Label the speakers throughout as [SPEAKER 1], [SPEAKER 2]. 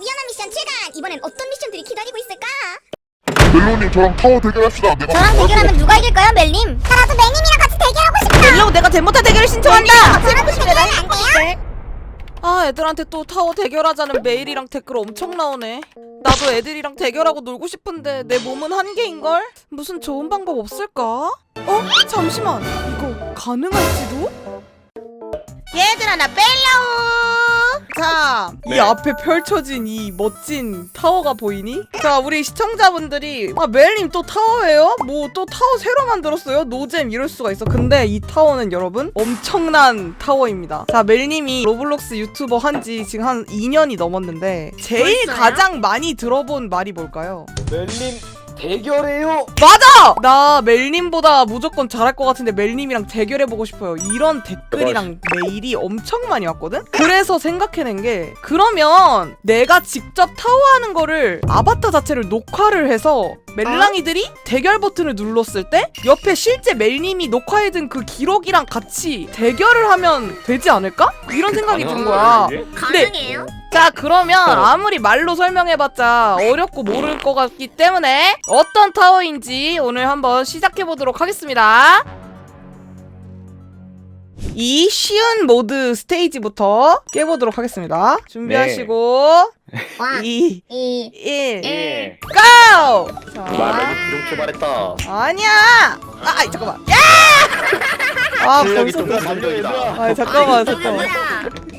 [SPEAKER 1] 위험한 미션 출간! 이번엔 어떤 미션들이 기다리고 있을까?
[SPEAKER 2] 멜로님 저랑 타워 대결합시다. 내가
[SPEAKER 1] 저랑 대결하면 누가 이길까요, 멜님? 나도 멜님이랑 같이 대결하고 싶다!
[SPEAKER 3] 멜로우 내가 대못한 대결을 신청한다.
[SPEAKER 1] 저랑 대결하면 안 돼요?
[SPEAKER 3] 아 애들한테 또 타워 대결하자는 메일이랑 댓글 엄청 나오네. 나도 애들이랑 대결하고 놀고 싶은데 내 몸은 한계인걸? 무슨 좋은 방법 없을까? 어? 잠시만 이거 가능할지도? 얘들아 나 뺄라우 자, 이
[SPEAKER 4] 네.
[SPEAKER 3] 앞에 펼쳐진 이 멋진 타워가 보이니? 자, 우리 시청자분들이 아, 멜님 또 타워예요? 뭐 또 타워 새로 만들었어요? 노잼 이럴 수가 있어. 근데 이 타워는 여러분 엄청난 타워입니다. 자, 멜님이 로블록스 유튜버 한 지 지금 한 2년이 넘었는데 제일
[SPEAKER 1] 벌써요?
[SPEAKER 3] 가장 많이 들어본 말이 뭘까요?
[SPEAKER 4] 멜님 대결해요.
[SPEAKER 3] 맞아! 나 멜님보다 무조건 잘할 것 같은데 멜님이랑 대결해보고 싶어요. 이런 댓글이랑 메일이 엄청 많이 왔거든? 그래서 생각해낸 게, 그러면 내가 직접 타워하는 거를 아바타 자체를 녹화를 해서 멜랑이들이 대결 버튼을 눌렀을 때 옆에 실제 멜님이 녹화해둔 그 기록이랑 같이 대결을 하면 되지 않을까? 이런 생각이 든 거야.
[SPEAKER 1] 가능해요?
[SPEAKER 3] 자 그러면 아무리 말로 설명해봤자 어렵고 모를 것 같기 때문에 어떤 타워인지 오늘 한번 시작해보도록 하겠습니다 이 쉬운 모드 스테이지부터 깨보도록 하겠습니다 준비하시고
[SPEAKER 1] 와,
[SPEAKER 3] 2
[SPEAKER 1] 이,
[SPEAKER 3] 1
[SPEAKER 4] 예.
[SPEAKER 3] 고! 자
[SPEAKER 4] 말하기 부정 출발했다.
[SPEAKER 3] 아니야 아 아이, 잠깐만 야! 아
[SPEAKER 4] 실력이
[SPEAKER 3] 벌써
[SPEAKER 4] 좀 감정이다.
[SPEAKER 3] 아 잠깐만 잠깐만?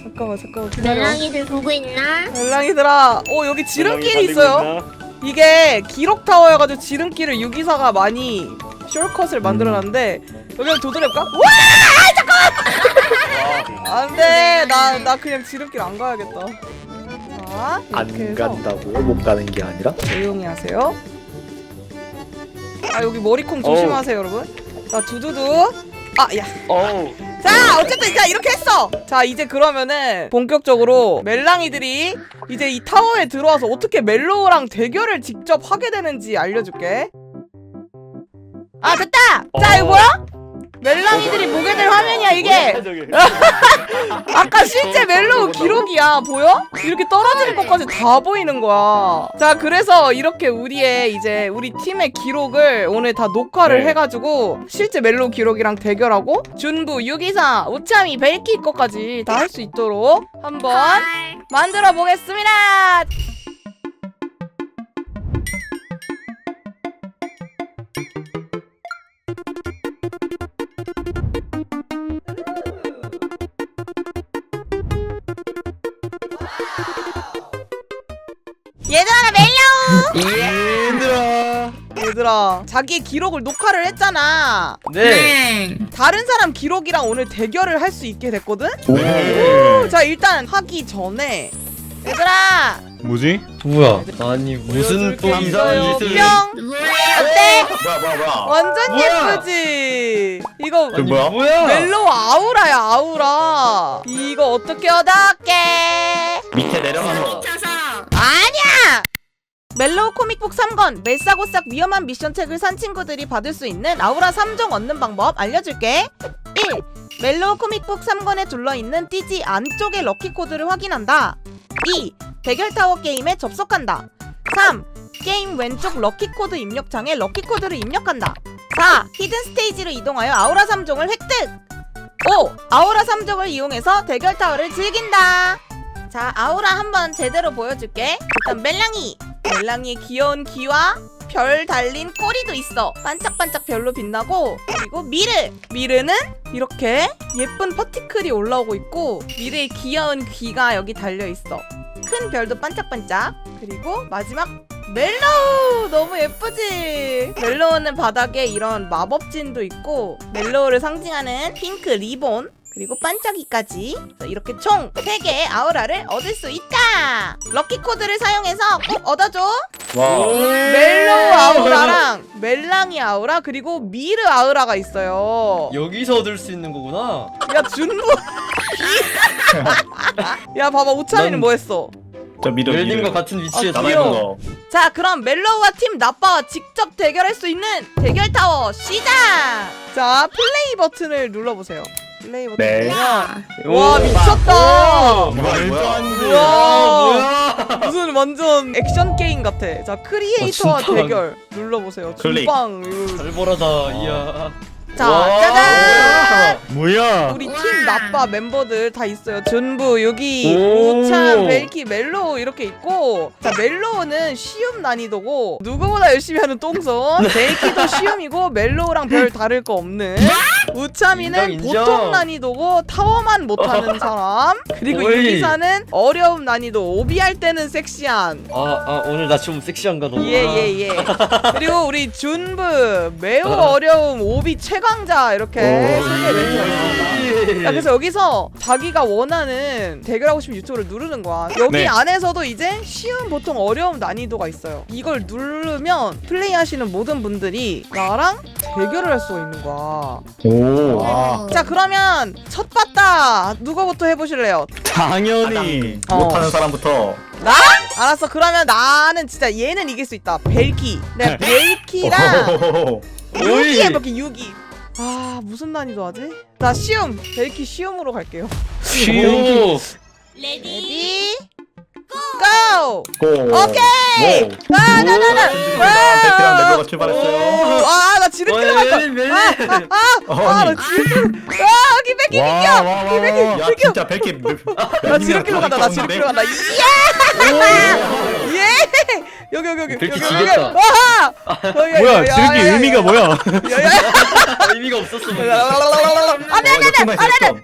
[SPEAKER 3] 잠깐만 잠깐만 기다려
[SPEAKER 1] 멜랑이들 보고 있나?
[SPEAKER 3] 멜랑이들아 어 여기 지름길이 있어요 이게 기록 타워여가지고 지름길을 유기사가 많이 숄컷을 만들어놨는데 여기 도전해볼까? 와! 아, 잠깐! 안돼 나, 나 그냥 지름길 안 가야겠다
[SPEAKER 4] 자안
[SPEAKER 3] 이렇게 해서
[SPEAKER 4] 간다고요? 못 가는 게 아니라?
[SPEAKER 3] 조용히 하세요 아 여기 머리콩 조심하세요 여러분 자 두두두 아야
[SPEAKER 4] 어우.
[SPEAKER 3] 자 어쨌든 자 이렇게 했어. 자 이제 그러면은 본격적으로 멜랑이들이 이제 이 타워에 들어와서 어떻게 멜로우랑 대결을 직접 하게 되는지 알려줄게. 아 됐다! 자 이거 뭐야 멜랑이들이 보게 될 화면이야 이게. 아까 실제 멜로우 기록이야 보여? 이렇게 떨어지는 것까지 다 보이는 거야. 자 그래서 이렇게 우리의 이제 우리 팀의 기록을 오늘 다 녹화를
[SPEAKER 4] 네.
[SPEAKER 3] 해가지고 실제 멜로우 기록이랑 대결하고 준부, 유기사, 우참이, 벨키 것까지 다 할 수 있도록 한번 만들어 보겠습니다 얘들아 자기의 기록을 녹화를 했잖아
[SPEAKER 4] 네.
[SPEAKER 3] 다른 사람 기록이랑 오늘 대결을 할 수 있게 됐거든?
[SPEAKER 4] 오.
[SPEAKER 3] 자 일단 하기 전에 얘들아
[SPEAKER 5] 뭐지?
[SPEAKER 6] 뭐야? 아니 무슨 또 이상한 짓을
[SPEAKER 3] 뿅 어때?
[SPEAKER 4] 뭐야 뭐야 뭐야.
[SPEAKER 3] 완전
[SPEAKER 6] 뭐야?
[SPEAKER 3] 예쁘지? 이거
[SPEAKER 4] 그 뭐야?
[SPEAKER 6] 뭐야?
[SPEAKER 3] 멜로우 아우라야 아우라 이거 어떻게 얻어올게
[SPEAKER 4] 밑에 내려가서.
[SPEAKER 3] 아니야 멜로우 코믹북 3권 멜사고싹 위험한 미션 책을 산 친구들이 받을 수 있는 아우라 3종 얻는 방법 알려줄게 1. 멜로우 코믹북 3권에 둘러있는 띠지 안쪽의 럭키 코드를 확인한다 2. 대결타워 게임에 접속한다 3. 게임 왼쪽 럭키 코드 입력창에 럭키 코드를 입력한다 4. 히든 스테이지로 이동하여 아우라 3종을 획득 5. 아우라 3종을 이용해서 대결타워를 즐긴다 자 아우라 한번 제대로 보여줄게 일단 멜랑이 멜랑이의 귀여운 귀와 별 달린 꼬리도 있어. 반짝반짝 별로 빛나고 그리고 미르 미르는 이렇게 예쁜 퍼티클이 올라오고 있고 미르의 귀여운 귀가 여기 달려 있어. 큰 별도 반짝반짝. 그리고 마지막 멜로우! 너무 예쁘지? 멜로우는 바닥에 이런 마법진도 있고 멜로우를 상징하는 핑크 리본 그리고 반짝이까지. 이렇게 총 3개의 아우라를 얻을 수 있다. 럭키 코드를 사용해서 꼭 얻어줘.
[SPEAKER 4] 와.
[SPEAKER 3] 멜로우 아우라랑 멜랑이 아우라 그리고 미르 아우라가 있어요.
[SPEAKER 6] 여기서 얻을 수 있는 거구나.
[SPEAKER 3] 야 준부 야 봐봐 우찬이는
[SPEAKER 6] 난-
[SPEAKER 3] 뭐 했어?
[SPEAKER 4] 저 믿어
[SPEAKER 6] 멜님과 같은 위치에
[SPEAKER 3] 아, 귀여워.
[SPEAKER 4] 있는 거.
[SPEAKER 3] 자 그럼 멜로우와 팀 나빠와 직접 대결할 수 있는 대결 타워 시작! 자 플레이 버튼을 눌러보세요 플레이 버튼
[SPEAKER 4] 네.
[SPEAKER 3] 와 미쳤다
[SPEAKER 4] 뭐야 뭐야.
[SPEAKER 3] 무슨 완전 액션 게임 같아. 자 크리에이터와
[SPEAKER 6] 어, 진짜.
[SPEAKER 3] 대결 눌러보세요.
[SPEAKER 4] 클릭.
[SPEAKER 3] 주방. 이거.
[SPEAKER 6] 살벌하다 이야
[SPEAKER 3] 자
[SPEAKER 6] 와.
[SPEAKER 3] 짜잔.
[SPEAKER 4] 뭐야?
[SPEAKER 3] 우리 팀 나빠 멤버들 다 있어요. 준부, 유기,
[SPEAKER 6] 오.
[SPEAKER 3] 우찬, 벨키, 멜로우 이렇게 있고 자 멜로우는 쉬움 난이도고 누구보다 열심히 하는 똥손 벨키도 쉬움이고 멜로우랑 별 다를 거 없는 우참이는
[SPEAKER 6] 인정, 인정.
[SPEAKER 3] 보통 난이도고 타워만 못하는 사람 그리고
[SPEAKER 6] 오이.
[SPEAKER 3] 유기사는 어려움 난이도 오비 할 때는 섹시한
[SPEAKER 6] 아, 아 오늘 나 좀 섹시한가 너무
[SPEAKER 3] 예예예 그리고 우리 준부 매우 어려움 오비 최강 자 이렇게 소개 멘트가 있습니다 야, 그래서 여기서 자기가 원하는 대결하고 싶은 유튜브를 누르는 거야. 여기
[SPEAKER 4] 네.
[SPEAKER 3] 안에서도 이제 쉬운, 보통 어려운 난이도가 있어요. 이걸 누르면 플레이하시는 모든 분들이 나랑 대결을 할 수가 있는 거야.
[SPEAKER 4] 오.
[SPEAKER 2] 와.
[SPEAKER 3] 자, 그러면 첫 봤다. 누가부터 해보실래요?
[SPEAKER 4] 당연히
[SPEAKER 3] 어.
[SPEAKER 4] 못하는 사람부터.
[SPEAKER 3] 나? 알았어. 그러면 나는 진짜 얘는 이길 수 있다. 벨키. 내가 벨키랑
[SPEAKER 4] 오호호호.
[SPEAKER 3] 유기 해볼게. 유기. 아 무슨 난이도 하지? 나 쉬움. 벨키 쉬움으로 갈게요.
[SPEAKER 6] 쉬우
[SPEAKER 3] 레디 고!
[SPEAKER 4] 고.
[SPEAKER 3] 오케이!
[SPEAKER 4] 오.
[SPEAKER 3] 나나나 나!
[SPEAKER 4] 베테랑 멤버가 출발했어요.
[SPEAKER 3] 아, 나 지름길로 갈 거야.
[SPEAKER 6] 멜리
[SPEAKER 3] 아, 나
[SPEAKER 4] 아니.
[SPEAKER 3] 지름길로. 아,
[SPEAKER 4] 와, 와.
[SPEAKER 3] 비켜,
[SPEAKER 4] 야,
[SPEAKER 3] 비켜.
[SPEAKER 4] 진짜 백기.
[SPEAKER 3] 나 지름길로 간다. 나 지름길로 간다. 예! 예! 여기 여기 여기. 여기,
[SPEAKER 6] 지겠다.
[SPEAKER 3] 여기. 와!
[SPEAKER 5] 뭐야 지름길 의미가 뭐야?
[SPEAKER 6] 아, 의미가 없었어
[SPEAKER 3] 안돼 안돼 안돼 안돼
[SPEAKER 4] 역전했어.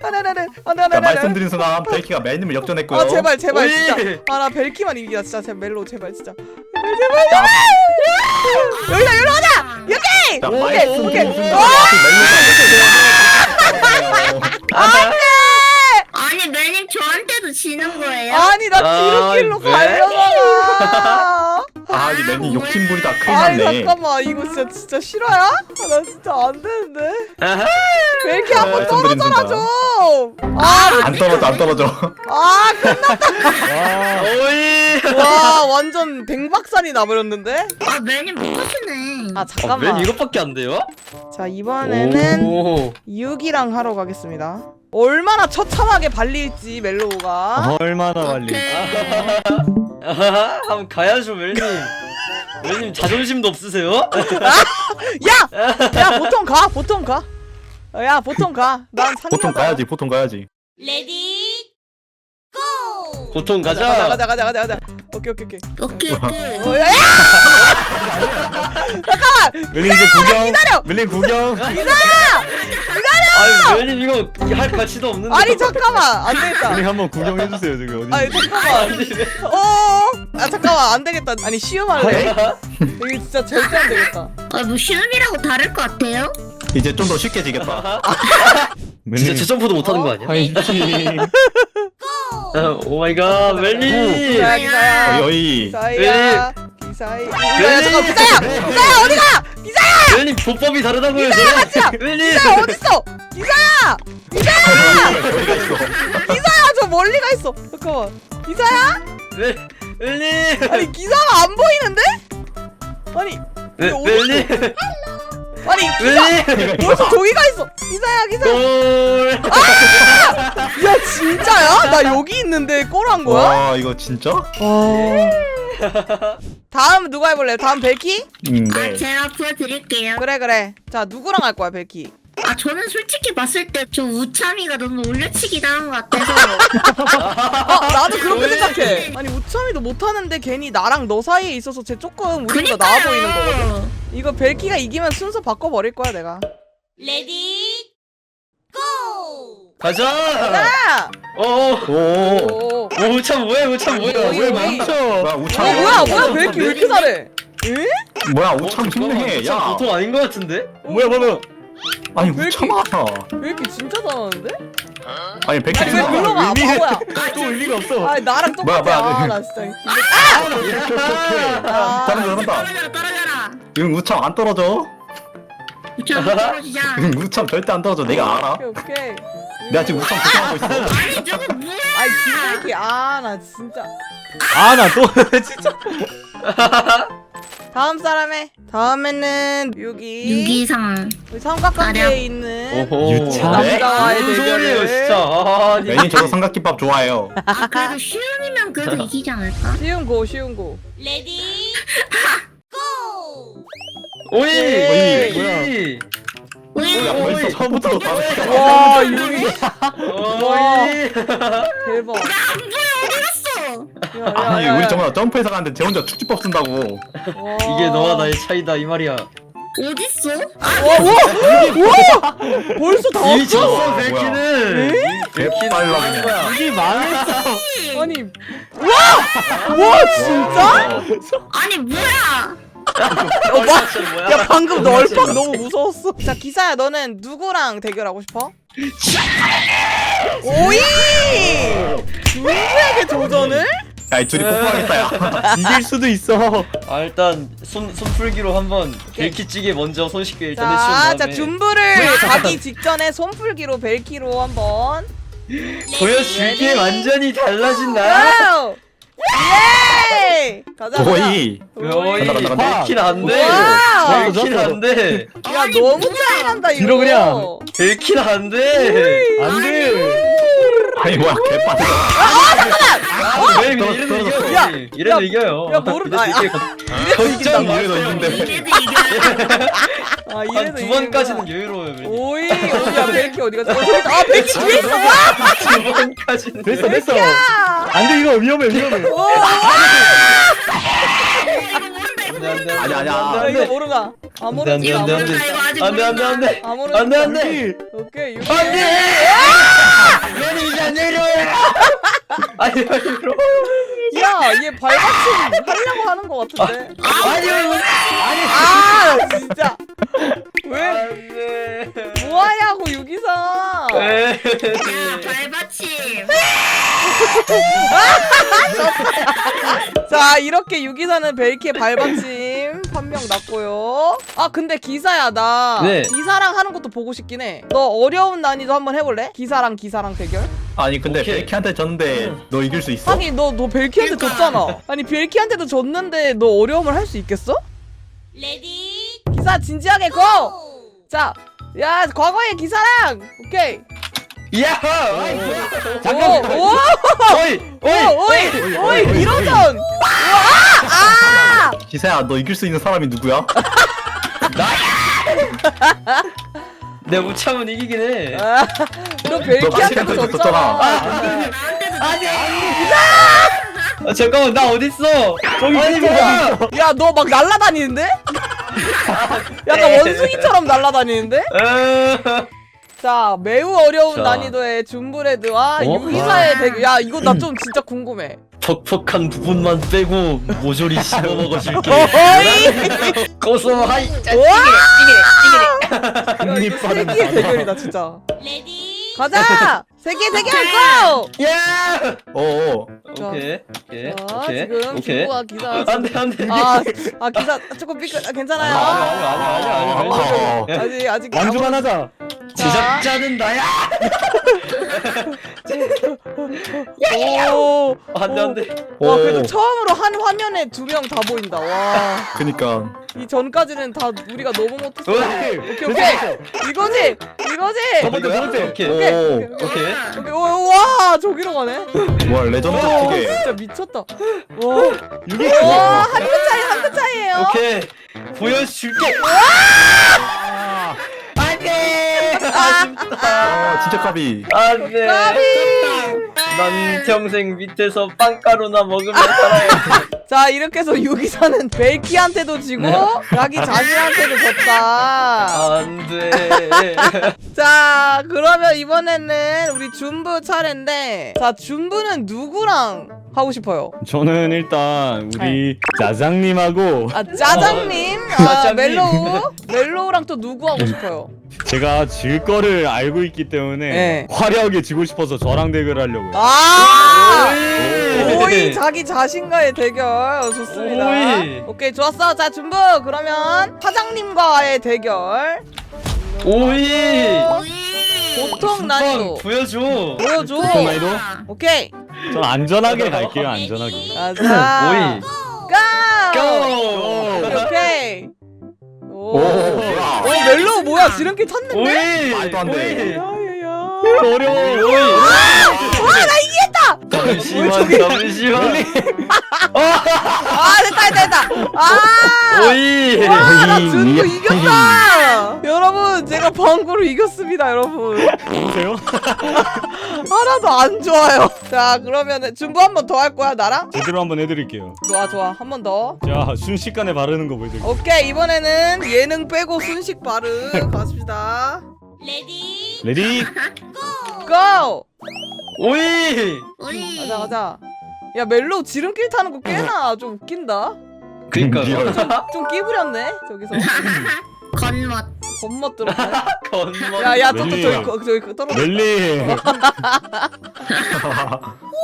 [SPEAKER 3] 안돼 안돼 안돼
[SPEAKER 4] 자,
[SPEAKER 3] 안돼 안돼
[SPEAKER 4] 말씀드린 순간 베이키가 맨님을 역전했고요.
[SPEAKER 3] 아 제발 제발. 진짜 아 나 벨키만 이기다 진짜. 제발 멜로 제발 진짜. 제발 제발 제발! 여기다 여기로 가자! 여기!
[SPEAKER 4] 자,
[SPEAKER 3] 오케이 오케이.
[SPEAKER 4] 순간
[SPEAKER 3] 와
[SPEAKER 4] 멜로가
[SPEAKER 1] 아니 매님 저한테도 지는 거예요?
[SPEAKER 3] 아니 나
[SPEAKER 6] 아,
[SPEAKER 3] 지름길로
[SPEAKER 6] 왜?
[SPEAKER 3] 가려다가
[SPEAKER 4] 아, 이 맨님 욕심부리다 큰일
[SPEAKER 3] 아니
[SPEAKER 4] 났네.
[SPEAKER 3] 잠깐만 이거 진짜 진짜 실화야? 아, 나 진짜 안 되는데
[SPEAKER 6] 아하.
[SPEAKER 3] 벨키 한번
[SPEAKER 4] 말씀드린
[SPEAKER 3] 떨어져라
[SPEAKER 4] 순간.
[SPEAKER 3] 좀아아
[SPEAKER 4] 안 떨어져, 안 떨어져.
[SPEAKER 6] 오이
[SPEAKER 3] 와 완전 백박산이 나버렸는데
[SPEAKER 1] 아 매님 못하시네
[SPEAKER 3] 아
[SPEAKER 6] 아,
[SPEAKER 3] 잠깐만
[SPEAKER 6] 맨 이것밖에 안 돼요?
[SPEAKER 3] 자 이번에는
[SPEAKER 6] 오.
[SPEAKER 3] 6이랑 하러 가겠습니다. 얼마나 처참하게 발릴지 멜로우가.
[SPEAKER 5] 얼마나 빨리?
[SPEAKER 1] 오케이
[SPEAKER 6] 아하, 한번 가야죠 멜님 멜님 자존심도 없으세요?
[SPEAKER 3] 야, 야 보통 가, 보통 가. 어, 야 보통 가. 난 상관.
[SPEAKER 4] 보통 가야지, 보통 가야지.
[SPEAKER 1] 레디 고!
[SPEAKER 6] 보통
[SPEAKER 3] 가자,
[SPEAKER 6] 가자
[SPEAKER 3] 가자, 가자, 가자, 가자. 오케이, 오케이, 오케이.
[SPEAKER 1] 오케이 오케이
[SPEAKER 3] 어, 야, 야!
[SPEAKER 5] 밀린 이제 구경.
[SPEAKER 3] 기다려!
[SPEAKER 5] 밀린 구경.
[SPEAKER 6] 아니 멜님 이거 할 가치도 없는데
[SPEAKER 3] 아니 잠깐만, 안 되겠다.
[SPEAKER 5] 밀린 한번 구경해 주세요 지금 어디?
[SPEAKER 3] 아니 잠깐만.
[SPEAKER 6] 아니, 왜-
[SPEAKER 3] 어, 아 잠깐만, 안 되겠다. 아니 시음할래? 이거 진짜 절대 안 되겠다.
[SPEAKER 1] 아 뭐 시험이라고 다를 것 같아요?
[SPEAKER 4] 이제 좀 더 쉽게 지겠다.
[SPEAKER 6] 진짜 재점프도 못하는 거 아니야?
[SPEAKER 5] 파이팅.
[SPEAKER 6] 아, 오 마이 갓 멜님
[SPEAKER 3] 기사야, 기사야.
[SPEAKER 4] 여이.
[SPEAKER 3] 기사야, 기사야. 야, 잠깐, 기사야, 기사야 어디가?
[SPEAKER 6] 멜님 보법이 다르다고요
[SPEAKER 3] 같이야.
[SPEAKER 6] 멜님
[SPEAKER 3] 기사야 어딨어? 기사야, 기사야 저 멀리 가 있어. 잠깐만. 기사야?
[SPEAKER 6] 멜- 멜님
[SPEAKER 3] 아니 기사가 안 보이는데? 아니
[SPEAKER 6] 멜님
[SPEAKER 3] 아니 기사 벌써 저기 가 있어. 기사야 기사.
[SPEAKER 6] 골
[SPEAKER 3] 야 진짜야? 나 여기 있는데 꼬란 거야?
[SPEAKER 4] 와, 이거 진짜?
[SPEAKER 3] 와. 다음 누가 해볼래? 다음 벨키?
[SPEAKER 4] 음,
[SPEAKER 1] 아
[SPEAKER 4] 네.
[SPEAKER 1] 제가 보여드릴게요
[SPEAKER 3] 그래 그래. 자 누구랑 할 거야 벨키?
[SPEAKER 1] 아 저는 솔직히 봤을 때 좀 우참이가 너무 올려치기 당한 것 같아서
[SPEAKER 3] 어 나도 그렇게
[SPEAKER 6] 왜?
[SPEAKER 3] 생각해. 아니 우참이도 못하는데 괜히 나랑 너 사이에 있어서 쟤 조금 우리보다 나아 보이는 거거든. 이거 벨키가 이기면 순서 바꿔버릴 거야 내가.
[SPEAKER 1] 레디 고!
[SPEAKER 6] 가자
[SPEAKER 3] 자.
[SPEAKER 6] 어어
[SPEAKER 4] 오.
[SPEAKER 3] 오.
[SPEAKER 6] 오참 뭐야 오참 뭐야
[SPEAKER 3] 오이,
[SPEAKER 6] 왜
[SPEAKER 3] 오이.
[SPEAKER 6] 멈춰
[SPEAKER 4] 뭐야,
[SPEAKER 3] 어
[SPEAKER 4] 우참.
[SPEAKER 3] 뭐야 뭐야 벨키 왜 이렇게 잘해? 에?
[SPEAKER 4] 뭐야, 우참 힘내.
[SPEAKER 6] 오참
[SPEAKER 4] 야.
[SPEAKER 6] 보통 아닌 것 같은데?
[SPEAKER 5] 뭐야 뭐야?
[SPEAKER 4] 아니,
[SPEAKER 3] 왜 이렇게-
[SPEAKER 4] 우참아.
[SPEAKER 3] 벨키 진짜 잘하는데?
[SPEAKER 4] 아니, 백기
[SPEAKER 3] 아니 왜 바보야?
[SPEAKER 5] 또 의미가 없어.
[SPEAKER 3] 아니 나랑
[SPEAKER 4] 뭐야,
[SPEAKER 3] 똑같아.
[SPEAKER 4] 뭐야,
[SPEAKER 3] 아,
[SPEAKER 4] 네.
[SPEAKER 3] 나 진짜. 아.
[SPEAKER 4] 다른 사람 한다.
[SPEAKER 1] 떨어져라 떨어져라
[SPEAKER 4] 이건 우참 안 떨어져.
[SPEAKER 1] 우참 떨어지자
[SPEAKER 4] 이건 우참 절대 안 떨어져. 내가 알아.
[SPEAKER 3] 오케이 오케이.
[SPEAKER 4] 내가 지금 우참 구경하고 있어.
[SPEAKER 1] 아니 저거 뭐야
[SPEAKER 3] 아이 김벨키 아나 진짜.
[SPEAKER 5] 아 나 또 진짜.
[SPEAKER 3] 다음 사람의 다음에는 여기
[SPEAKER 1] 유기상.
[SPEAKER 3] 우리 삼각관계에
[SPEAKER 1] 아니야.
[SPEAKER 3] 있는
[SPEAKER 6] 오호
[SPEAKER 5] 유차.
[SPEAKER 3] 남자와의
[SPEAKER 6] 무슨
[SPEAKER 3] 대결을.
[SPEAKER 6] 소리예요 진짜
[SPEAKER 4] 아니 저도 삼각김밥 좋아해요.
[SPEAKER 1] 아 그래도 쉬운이면 그래도 이기지 않을까?
[SPEAKER 3] 쉬운 고 쉬운 고
[SPEAKER 6] 오이
[SPEAKER 3] 네.
[SPEAKER 6] 오이
[SPEAKER 1] 오이.
[SPEAKER 4] 야 벌써 처음부터 다
[SPEAKER 3] 와 유리
[SPEAKER 6] 오이
[SPEAKER 3] 대박
[SPEAKER 1] 어딨어?
[SPEAKER 3] 야, 야,
[SPEAKER 4] 아니
[SPEAKER 3] 야,
[SPEAKER 4] 우리
[SPEAKER 3] 야.
[SPEAKER 4] 정말 점프해서 가는데 제 혼자 축지법 쓴다고.
[SPEAKER 3] 와.
[SPEAKER 6] 이게 너와 나의 차이다 이 말이야
[SPEAKER 1] 어딨어?
[SPEAKER 3] 와, 와, 와! 벌써 다 왔어?
[SPEAKER 6] 미쳤어
[SPEAKER 4] 뭐야.
[SPEAKER 6] 벨키는
[SPEAKER 4] 개빨라 그냥.
[SPEAKER 5] 이게 망했어.
[SPEAKER 3] 아니, 와! 와, 진짜?
[SPEAKER 1] 아니 뭐야?
[SPEAKER 3] 어, 마,
[SPEAKER 6] 뭐야
[SPEAKER 3] 야, 방금 너 얼빵 너무 무서웠어. 자, 기사야, 너는 누구랑 대결하고 싶어? 오이! 누구에게 도전을?
[SPEAKER 4] 야이 둘이 뽀뽀하겠다 야.
[SPEAKER 5] 이길 수도 있어.
[SPEAKER 6] 아 일단 손 손풀기로 한번 벨키찌개 먼저 손쉽게 일단
[SPEAKER 3] 자,
[SPEAKER 6] 해치운
[SPEAKER 3] 자,
[SPEAKER 6] 다음에
[SPEAKER 3] 준부를 가기 직전에 손풀기로 벨키로 한번.
[SPEAKER 6] 보여줄게 완전히 달라진 나
[SPEAKER 3] 와우! 예! 가자.
[SPEAKER 4] 오이.
[SPEAKER 6] 오이
[SPEAKER 4] 간다, 간다, 간다.
[SPEAKER 6] 벨키는 안돼
[SPEAKER 3] 와우!
[SPEAKER 6] 벨키는 안돼
[SPEAKER 3] 야, 너무 짜증난다, 이거.
[SPEAKER 5] 뒤로 그냥.
[SPEAKER 6] 벨키는 안돼
[SPEAKER 5] 안 돼.
[SPEAKER 4] 아니 뭐야 개빨라.
[SPEAKER 6] 왜 이래도
[SPEAKER 4] 떨어졌어.
[SPEAKER 6] 이겨요
[SPEAKER 3] 야,
[SPEAKER 6] 이래도
[SPEAKER 3] 야,
[SPEAKER 6] 이겨요
[SPEAKER 3] 야, 모르-
[SPEAKER 6] 이래도
[SPEAKER 3] 아,
[SPEAKER 6] 이겨요.
[SPEAKER 3] 이래도
[SPEAKER 6] 걱정
[SPEAKER 3] 이긴다고.
[SPEAKER 4] 이래도 이긴데.
[SPEAKER 3] 아,
[SPEAKER 6] 한
[SPEAKER 3] 이래도
[SPEAKER 6] 두
[SPEAKER 3] 이기는
[SPEAKER 6] 번까지는. 여유로워요 벨키.
[SPEAKER 3] 오이, 오이야, 벨키 어디 갔어? 어, 저기 있다. 아, 벨키 뒤에 있어. 와!
[SPEAKER 6] 두 번까지는
[SPEAKER 5] 됐어 됐어.
[SPEAKER 3] 야!
[SPEAKER 5] 안돼 이거 위험해 위험해.
[SPEAKER 3] 오!
[SPEAKER 6] 안돼 안돼
[SPEAKER 4] 아니야. 야,
[SPEAKER 3] 이거 모르나? 아무렇지
[SPEAKER 6] 안돼
[SPEAKER 1] 이거
[SPEAKER 6] 안돼
[SPEAKER 1] 모른다, 이거 아직
[SPEAKER 6] 안돼 안돼
[SPEAKER 1] 모른다.
[SPEAKER 6] 안돼
[SPEAKER 3] 아무렇지
[SPEAKER 6] 안돼 안돼
[SPEAKER 3] 오케이, 유기.
[SPEAKER 6] 안돼 왜 안 내려 아니
[SPEAKER 3] 야, 얘 발받침 하려고 하는 거 같은데.
[SPEAKER 6] 아니 왜 이러
[SPEAKER 3] 아, 진짜. 왜?
[SPEAKER 6] 안돼
[SPEAKER 3] 뭐하냐고, 유기사.
[SPEAKER 6] 왜
[SPEAKER 1] 발받침.
[SPEAKER 3] 자, 이렇게 유기사는 벨키의 발받침 한명 났고요. 아, 근데 기사야, 나
[SPEAKER 6] 네.
[SPEAKER 3] 기사랑 하는 것도 보고 싶긴 해. 너 어려운 난이도 한번 해볼래? 기사랑 기사랑 대결?
[SPEAKER 4] 아니 근데
[SPEAKER 6] 오케이.
[SPEAKER 4] 베키한테 졌는데 너 이길 수 있어?
[SPEAKER 3] 아니, 너, 너 벨키한테
[SPEAKER 1] 그러니까.
[SPEAKER 3] 졌잖아. 아니, 벨키한테도 졌는데 너 어려움을 할 수 있겠어?
[SPEAKER 7] 레디
[SPEAKER 3] 기사 진지하게 고! 자, 야, 과거의 기사랑! 오케이.
[SPEAKER 6] 야
[SPEAKER 3] 잠깐. 오! 오!
[SPEAKER 6] 어이
[SPEAKER 3] 오!
[SPEAKER 6] 어이
[SPEAKER 3] 오이! 오이! 미러전! 와! 아!
[SPEAKER 4] 기사야 너 이길 수 있는 사람이 누구야?
[SPEAKER 6] 내 우참은 이기긴 해
[SPEAKER 3] 아, 너 벨키한테도
[SPEAKER 4] 벨키한테
[SPEAKER 3] 졌잖아.
[SPEAKER 4] 졌잖아.
[SPEAKER 1] 나한테도
[SPEAKER 6] 아니 아, 잠깐만 나 어딨어 저기 아니 뭐야
[SPEAKER 3] 야, 너 막 날라다니는데? 약간
[SPEAKER 6] 네.
[SPEAKER 3] 원숭이처럼 날라다니는데?
[SPEAKER 6] 어,
[SPEAKER 3] 자, 매우 어려운
[SPEAKER 6] 자.
[SPEAKER 3] 난이도의 줌브레드와
[SPEAKER 6] 어?
[SPEAKER 3] 유기사의 대결. 야, 이거 나 좀 진짜 궁금해.
[SPEAKER 6] 퍽퍽한 부분만 빼고 모조리 씹어 먹어줄게
[SPEAKER 3] 어이!
[SPEAKER 6] 고소하이
[SPEAKER 3] 와!
[SPEAKER 5] 한입 빠른
[SPEAKER 3] 세기의. 대결이다, 진짜.
[SPEAKER 7] 레디
[SPEAKER 3] 가자! 세기의 대결 고!
[SPEAKER 6] 야
[SPEAKER 4] 어어.
[SPEAKER 3] 자,
[SPEAKER 6] 오케이 오케이
[SPEAKER 3] 자,
[SPEAKER 6] 오케이
[SPEAKER 3] 지금
[SPEAKER 6] 오케이
[SPEAKER 3] 중국과 기사.
[SPEAKER 6] 안 돼 안 돼
[SPEAKER 3] 아, 아 기사 조금 삐끗. 아, 괜찮아요.
[SPEAKER 6] 아니 아니 아니
[SPEAKER 4] 어.
[SPEAKER 6] 아니
[SPEAKER 3] 아직 아직
[SPEAKER 5] 완주만 하자.
[SPEAKER 6] 제작자는 나야
[SPEAKER 3] 오.
[SPEAKER 6] 안돼 안돼
[SPEAKER 3] 와 그래도
[SPEAKER 4] 오.
[SPEAKER 3] 처음으로 한 화면에 두 명 다 보인다. 와.
[SPEAKER 4] 그니까
[SPEAKER 3] 이 전까지는 다 우리가 너무 못했어.
[SPEAKER 6] 오케이.
[SPEAKER 3] 오케이 오케이. 이거지. 이거지.
[SPEAKER 5] 첫 번째, 첫 번째.
[SPEAKER 6] 오케이
[SPEAKER 3] 오케이.
[SPEAKER 4] 오.
[SPEAKER 6] 오케이
[SPEAKER 3] 오케이. 오, 와 저기로 가네.
[SPEAKER 4] 뭐야 레전드
[SPEAKER 3] 와
[SPEAKER 4] 기계.
[SPEAKER 3] 진짜 미쳤다. 와.
[SPEAKER 5] 유기.
[SPEAKER 3] 와한 끗 차이 한끗 차이예요.
[SPEAKER 6] 오케이 보여줄게
[SPEAKER 4] 까비.
[SPEAKER 6] 안돼
[SPEAKER 3] 까비.
[SPEAKER 6] 난 평생 밑에서 빵가루나 먹으면 살아야
[SPEAKER 3] 자 이렇게 해서 유기사는 벨키한테도 지고 자기 자신한테도 졌다.
[SPEAKER 6] 안돼
[SPEAKER 3] 자 그러면 이번에는 우리 준부 차례인데 자 준부는 누구랑 하고 싶어요?
[SPEAKER 5] 저는 일단 우리 짜장님하고
[SPEAKER 3] 아 짜장님, 아
[SPEAKER 6] 짜장님.
[SPEAKER 3] 멜로우, 멜로우랑 또 누구 하고 싶어요?
[SPEAKER 5] 제가 질 거를 알고 있기 때문에
[SPEAKER 3] 네.
[SPEAKER 5] 화려하게 지고 싶어서 저랑 대결하려고요.
[SPEAKER 3] 아 자기 자신과의 대결 좋습니다.
[SPEAKER 6] 오이.
[SPEAKER 3] 오케이 좋았어. 자 준부 그러면 사장님과의 대결
[SPEAKER 6] 오이
[SPEAKER 3] 보통 난이도
[SPEAKER 6] 보여줘
[SPEAKER 3] 보여줘.
[SPEAKER 5] 보통 난이도?
[SPEAKER 3] 오케이
[SPEAKER 5] 전 안전하게 갈게요 안전하게.
[SPEAKER 3] 가자.
[SPEAKER 6] 오이
[SPEAKER 3] 고!
[SPEAKER 6] 고!
[SPEAKER 3] 오케이, 오케이. 오.
[SPEAKER 4] 오, 뭐야.
[SPEAKER 3] 오, 멜로 뭐야? 지름길 탔는데?
[SPEAKER 6] 오이!
[SPEAKER 4] 말도 안 돼.
[SPEAKER 5] 어려워.
[SPEAKER 6] 오이!
[SPEAKER 3] 와나 이겼다.
[SPEAKER 6] 잠시만 잠시만
[SPEAKER 3] 아 됐다 됐다 됐다. 아.
[SPEAKER 6] 오이!
[SPEAKER 3] 와,
[SPEAKER 4] 이-
[SPEAKER 3] 준우
[SPEAKER 4] 이-
[SPEAKER 3] 이겼다! 여러분, 제가 방구로 이겼습니다, 여러분.
[SPEAKER 5] 보세요.
[SPEAKER 3] 하나도 안 좋아요. 자, 그러면은 준부 한번 더 할 거야, 나랑?
[SPEAKER 5] 제대로 한번 해드릴게요.
[SPEAKER 3] 좋아, 좋아. 한 번 더.
[SPEAKER 5] 자 순식간에 바르는 거 보여드릴게요.
[SPEAKER 3] 오케이, 이번에는 예능 빼고 순식 발음 가십시다.
[SPEAKER 7] 레디
[SPEAKER 5] 레디.
[SPEAKER 3] 고!
[SPEAKER 6] 오이!
[SPEAKER 1] 우리
[SPEAKER 3] 가자, 가자. 야, 멜로 지름길 타는 거 꽤나 좀 웃긴다.
[SPEAKER 6] 그니까요
[SPEAKER 3] 좀 끼부렸네, 저기서.
[SPEAKER 1] 건멋.
[SPEAKER 3] 겉멋 들었네.
[SPEAKER 6] 건머
[SPEAKER 3] 야, 야, 저, 저,
[SPEAKER 5] 멜리.
[SPEAKER 3] 저기, 거- 저기, 그 떨어져.
[SPEAKER 5] 멜리.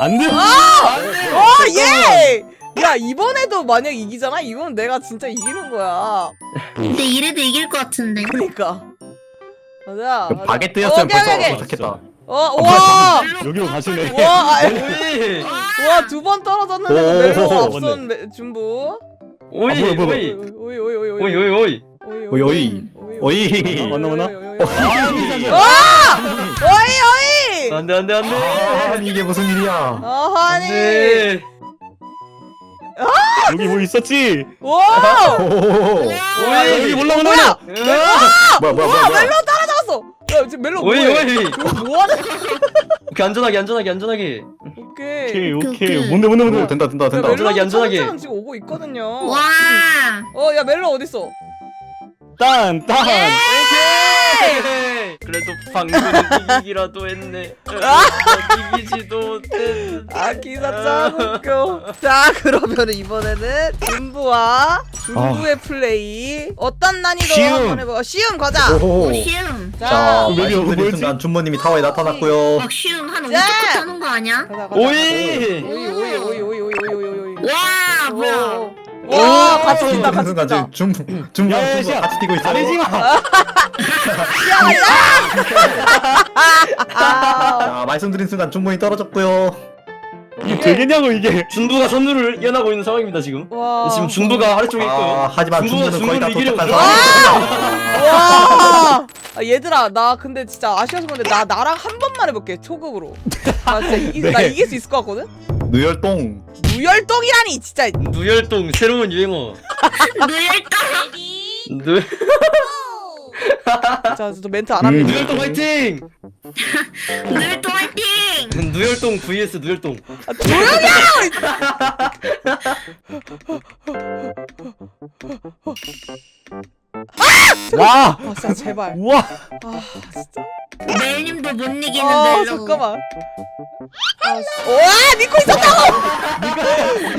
[SPEAKER 5] 안 돼.
[SPEAKER 3] 어, 예! 야, 이번에도 만약 이기잖아? 이건 내가 진짜 이기는 거야.
[SPEAKER 1] 근데 이래도 이길 것 같은데.
[SPEAKER 3] 그니까. 가자.
[SPEAKER 4] 그
[SPEAKER 3] 가자.
[SPEAKER 4] 바게트였으면
[SPEAKER 3] 오케이,
[SPEAKER 4] 벌써
[SPEAKER 3] 오케이, 오케이.
[SPEAKER 4] 도착했다.
[SPEAKER 3] 어, 와!
[SPEAKER 5] 여기로 가시네.
[SPEAKER 3] 와, 아,
[SPEAKER 6] 오이!
[SPEAKER 3] 와, 두 번 떨어졌는데
[SPEAKER 4] 오,
[SPEAKER 3] 멜로
[SPEAKER 4] 오,
[SPEAKER 3] 앞선 메- 준부.
[SPEAKER 6] 오이!
[SPEAKER 4] 아, 뭐야, 뭐야,
[SPEAKER 6] 오이!
[SPEAKER 3] 오이, 오이, 오이, 오이,
[SPEAKER 6] 오이 오이 오이!
[SPEAKER 4] 오이, 오이. 오이.
[SPEAKER 5] 아, 맞나, 맞나?
[SPEAKER 3] 와! 오이, 오이!
[SPEAKER 6] 안돼 안돼 안돼!
[SPEAKER 4] 아, 이게 무슨 일이야.
[SPEAKER 3] 어, 하니.
[SPEAKER 6] 안돼!
[SPEAKER 5] 여기 뭐 있었지?
[SPEAKER 3] 와!
[SPEAKER 4] 오.
[SPEAKER 5] 아, 여기 올라 올라
[SPEAKER 3] 뭐야?
[SPEAKER 5] 올라.
[SPEAKER 4] 뭐야, 뭐야, 뭐야.
[SPEAKER 3] 멜로 따라잡았어! 야, 지금 멜로
[SPEAKER 6] 오이
[SPEAKER 3] 뭐해?
[SPEAKER 6] 오이!
[SPEAKER 3] 뭐하는
[SPEAKER 6] 오케이 안전하게 안전하게 안전하게
[SPEAKER 3] 오케이.
[SPEAKER 5] 오케이
[SPEAKER 1] 그,
[SPEAKER 5] 오케이.
[SPEAKER 1] 그.
[SPEAKER 5] 뭔데 뭔데
[SPEAKER 4] 오,
[SPEAKER 5] 뭔데.
[SPEAKER 4] 된다, 된다,
[SPEAKER 3] 야,
[SPEAKER 4] 된다.
[SPEAKER 3] 멜로
[SPEAKER 6] 안전하게, 안전하게.
[SPEAKER 3] 차근차근 지금 오고 있거든요.
[SPEAKER 1] 와.
[SPEAKER 3] 어, 야, 멜로 어딨어?
[SPEAKER 5] 딴 딴.
[SPEAKER 6] 오케이! 그래도 방금은 이기기라도 했네 아, 이기지도 못했는데
[SPEAKER 3] 아 기사 짱 웃겨 자 그러면 이번에는 준부와 준부의 플레이 어떤 난이도
[SPEAKER 5] 쉬움.
[SPEAKER 3] 한번 해봐 쉬움 가자
[SPEAKER 4] 오호.
[SPEAKER 1] 쉬움.
[SPEAKER 3] 자,
[SPEAKER 4] 자, 말씀드린
[SPEAKER 5] 뭐였지?
[SPEAKER 4] 순간 준모님이 타워에 나타났고요.
[SPEAKER 1] 막 한! 5초 하는 거 아니야?
[SPEAKER 3] 가자 가자
[SPEAKER 6] 오이
[SPEAKER 3] 오이 오이 오이 오이 같이 뛴다 같이 뛴다
[SPEAKER 4] 준, 준,
[SPEAKER 5] 야, 야, 야.
[SPEAKER 4] 같이 뛰고 있어.
[SPEAKER 5] 가리지 마.
[SPEAKER 3] 아,
[SPEAKER 4] 자, 말씀드린 순간 준모이 떨어졌고요.
[SPEAKER 5] 이게 되겠냐고 이게.
[SPEAKER 6] 준부가 선두를 이어나고 있는 상황입니다 지금
[SPEAKER 3] 와
[SPEAKER 6] 지금 준부가 아래쪽에 있고요
[SPEAKER 4] 아, 하지만
[SPEAKER 6] 준부가
[SPEAKER 4] 준부는 거의 다 도착한.
[SPEAKER 3] 와 아, 얘들아 나 근데 진짜 아쉬워서 그런데 나 나랑 한 번만 해볼게 초급으로 나 진짜 이, 나
[SPEAKER 6] 네.
[SPEAKER 3] 이길 수 있을 것 같거든
[SPEAKER 4] 누열동.
[SPEAKER 3] 무열동이라니 진짜
[SPEAKER 6] 누열동 새로운 유행어?
[SPEAKER 7] 레디
[SPEAKER 6] 누...
[SPEAKER 3] 진짜 저 멘트 안 합니다
[SPEAKER 6] 누열동 화이팅!
[SPEAKER 1] 늘또 화이팅!
[SPEAKER 6] 누열동 vs 누열동
[SPEAKER 3] 아, 조용히
[SPEAKER 5] 와.
[SPEAKER 3] 아 진짜 제발
[SPEAKER 5] 우와.
[SPEAKER 3] 아 진짜
[SPEAKER 1] 멜님도 못 이기는
[SPEAKER 3] 아. 잠깐만 아, 씨. 와 믿고 있었다고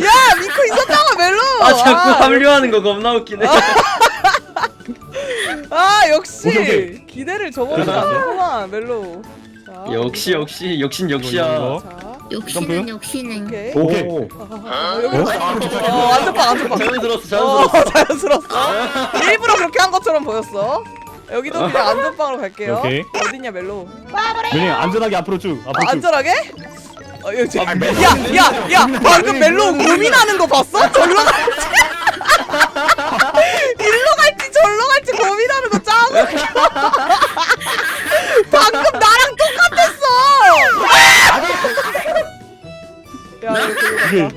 [SPEAKER 3] 야 믿고 있었다고 멜로
[SPEAKER 6] 아 자꾸 합류하는 거 겁나 웃기네
[SPEAKER 3] 아 역시
[SPEAKER 5] 오케이, 오케이.
[SPEAKER 3] 기대를
[SPEAKER 5] 그래서
[SPEAKER 3] 않는구만 멜로 자,
[SPEAKER 6] 역시 역시 역신 역시야
[SPEAKER 3] 자
[SPEAKER 1] 욕심은
[SPEAKER 5] 점프?
[SPEAKER 1] 욕심은.
[SPEAKER 3] 오케이
[SPEAKER 4] 오.
[SPEAKER 3] 아, 여기 어 안전빵 안전빵
[SPEAKER 6] 자연스러웠어
[SPEAKER 3] 어
[SPEAKER 6] 자연스러웠어
[SPEAKER 3] 자연스러웠어 일부러 그렇게 한 것처럼 보였어 여기도 그냥 안전빵으로 갈게요
[SPEAKER 5] 오케이.
[SPEAKER 3] 어딨냐 멜로
[SPEAKER 5] 멜리 안전하게 앞으로 쭉. 앞으로
[SPEAKER 3] 아,
[SPEAKER 5] 쭉.
[SPEAKER 3] 안전하게? 어, 여기
[SPEAKER 6] 아, 멜로.
[SPEAKER 3] 야, 야, 야, 방금 멜로 고민하는 거 봤어? 절로 갈지? 일로 갈지 절로 갈지 고민하는 거 짱. 방금 나랑 똑같았어. 야, 이거
[SPEAKER 5] 이게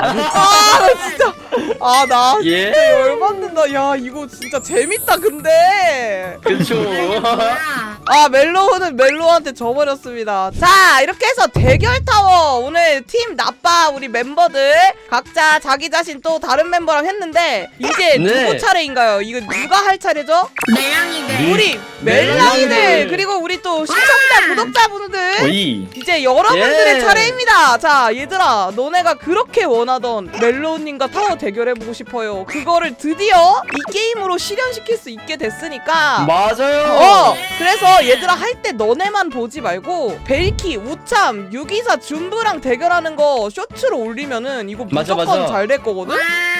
[SPEAKER 3] 아, 나 진짜. 아, 나
[SPEAKER 6] 예?
[SPEAKER 3] 진짜 열받는다. 야, 이거 진짜 재밌다, 근데.
[SPEAKER 6] 그쵸
[SPEAKER 1] 뭐야?
[SPEAKER 3] 아 멜로우는 멜로한테 져버렸습니다 자 이렇게 해서 대결 타워 오늘 팀 나빠 우리 멤버들 각자 자기 자신 또 다른 멤버랑 했는데 이제
[SPEAKER 6] 네.
[SPEAKER 3] 누구 차례인가요? 이거 누가 할 차례죠?
[SPEAKER 1] 멜랑이들.
[SPEAKER 3] 우리 멜랑이들. 그리고 우리 또 시청자 구독자분들
[SPEAKER 4] 오이.
[SPEAKER 3] 이제 여러분들의
[SPEAKER 6] 예.
[SPEAKER 3] 차례입니다. 자, 얘들아, 너네가 그렇게 원하던 멜로우님과 타워 대결해보고 싶어요. 그거를 드디어 이 게임으로 실현시킬 수 있게 됐으니까.
[SPEAKER 6] 맞아요
[SPEAKER 3] 어, 그래서 얘들아 할 때 너네만 보지 말고 벨키, 우참, 유기사, 준부랑 대결하는 거 쇼츠로 올리면은 이거
[SPEAKER 6] 맞아,
[SPEAKER 3] 무조건
[SPEAKER 6] 맞아.
[SPEAKER 3] 잘 될 거거든.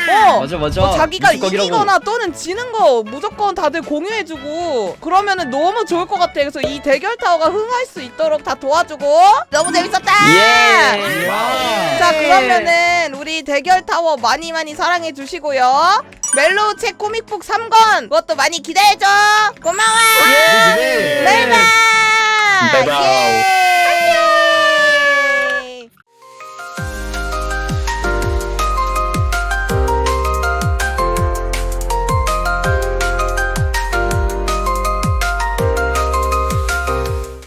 [SPEAKER 1] 와.
[SPEAKER 3] 어.
[SPEAKER 6] 맞아 맞아
[SPEAKER 3] 어, 자기가
[SPEAKER 6] 미식각이라고.
[SPEAKER 3] 이기거나 또는 지는 거 무조건 다들 공유해주고 그러면은 너무 좋을 것 같아. 그래서 이 대결 타워가 흥할 수 있도록 다 도와주고 너무 재밌었다. 예자 그러면은 우리 대결 타워 많이 많이 사랑해 주시고요. 멜로우 책 코믹북 3권 그것도 많이 기대해줘. 고마워.
[SPEAKER 4] 예.
[SPEAKER 3] 멜바.
[SPEAKER 4] 멜바.
[SPEAKER 3] 예.